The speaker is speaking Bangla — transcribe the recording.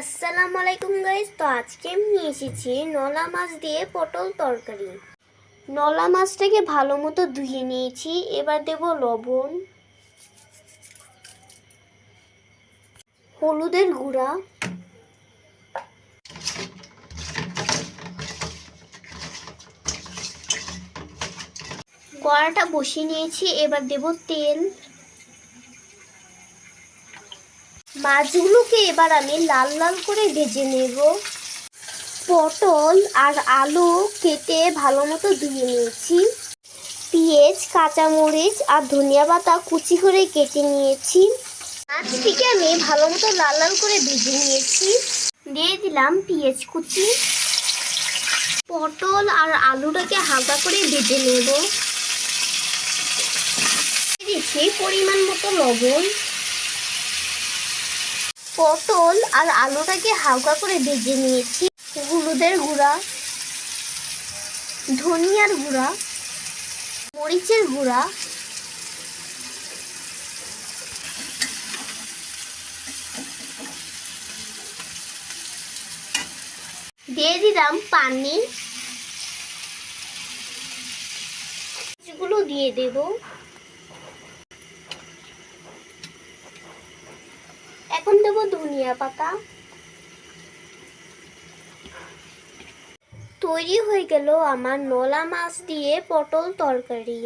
আসসালামু আলাইকুম গাইজ তো আজকে আমি নিয়ে এসেছি নলা মাছ দিয়ে পটল তরকারি। নলা মাছটাকে ভালো মতো ধুয়ে নিয়েছি। এবার দেব লবণ, হলুদের গুঁড়া কড়াটা বসিয়ে নিয়েছি। এবার দেব তেল। মাছগুলোকে এবার আমি লাল লাল করে ভেজে নেব। পটল আর আলু কেটে ভালো মতো ধুয়ে নিয়েছি। পেঁয়াজ, কাঁচামরিচ আর ধনিয়া পাতা কুচি করে কেটে নিয়েছি। মাছটিকে আমি ভালো মতো লাল লাল করে ভেজে নিয়েছি। দিয়ে দিলাম পেঁয়াজ কুচি। পটল আর আলুটাকে হালকা করে ভেজে নেব। দিচ্ছি পরিমাণ মতো লবণ। পটল আর আলুটাকে হালকা করে ভেজে নিয়েছি। হলুদের গুঁড়া, ধনিয়ার গুঁড়া, মরিচের গুঁড়া, দিয়ে দিলাম পানি। এগুলো দিয়ে দেবো। দেবো ধনিয়া পাতা। তৈরি হয়ে গেল আমার নলা মাছ দিয়ে পটল তরকারি।